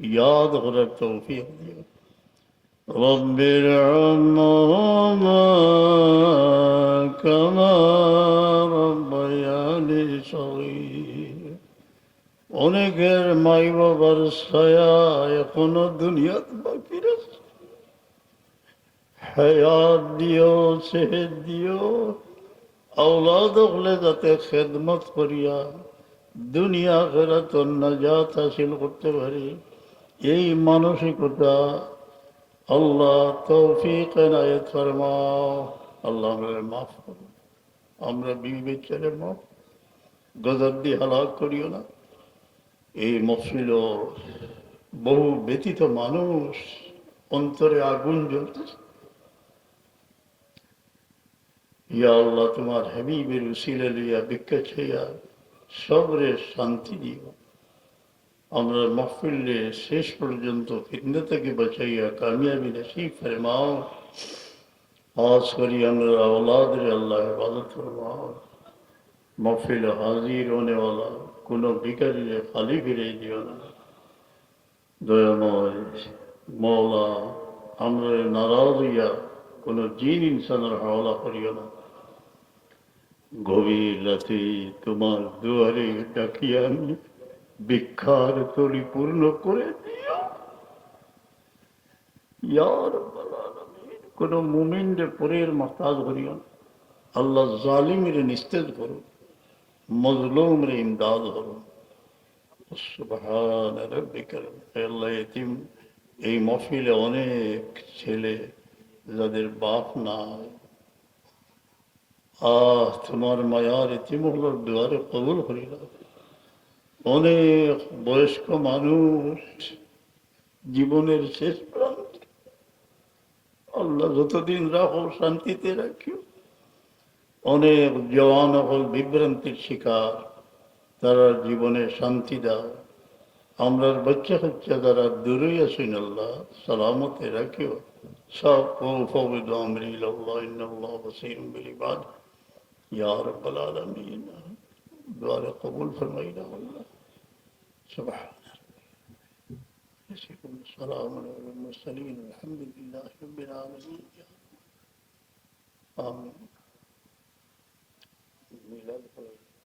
याद করার তৌফিক দিও رب ارحمهما كما ربياني صغير অনেকের মাই বাবার ছায়া এখনো দুনিয়াতে বাকি রয়েছে হায়াত দিও সেহেদ দিও আওলাদ হলে যাতে খেদমত করিয়া দুনিয়া ফেরাত নাজাত হাসিল করতে পারি এই মানসিকতা আল্লাহ তৌফিক আল্লাহ আমরা মাফ করো আমরা বিবে ছেলে মাফ। গজব দিয়ে হালাক করিও না। এই মফিল বহু ব্যতীত মানুষ অন্তরে আগুন জ্বলতেছে। ইয়া আল্লাহ, তোমার হাবিবের উসিলে লইয়া ভিক্ষা ছাইয়া সবরে শান্তি দিও। আমরা মাহফিলে শেষ পর্যন্ত ফিতনা থেকে বাঁচাইয়া কামিয়াবি নসিব ফরমাও خاص کری امر اولاد رے اللہ عبادت فرماؤ محفل حاضر ہونے والا کنو بکر رے خالی بھی رہ دیو دویا مولا امر ناراض یا কোনো জিন ইনসানের হাওলা করিও না গভীর রাতে তোমার দুয়ারে ডাকিয়া আমি ভিক্ষার তরি পূর্ণ করে দিও। ইয়া কোন মুমিনরে পরের মাহতাজ করিও আল্লাহ জালিমের নিস্তেজ করো মজলুম রে ইমদাদ করো সুবহান রাব্বিকাল আল্লাহ এতিম, এই মফিলে অনেক ছেলে যাদের বাপ নাই। আহ, তোমার মায়ার ইতিমহলার দুয়ারে কবুল করিল অনেক বয়স্ক মানুষ জীবনের শেষ প্রান্ত আল্লাহ যতদিন রাখো শান্তিতে রাখিও অনেক জওয়ান হল বিভ্রান্তির শিকার তারা জীবনে শান্তি দাও আমরার বাচ্চা কাচ্চা তারা দূরে আসুন আল্লাহ সালামতে রাখিও সব فوض امري الى الله ان الله بصير بالعباد يا رب العالمين دعاء قبول فرمائنا الله سبحان ربك السلام على المرسلين الحمد لله رب العالمين. آمين.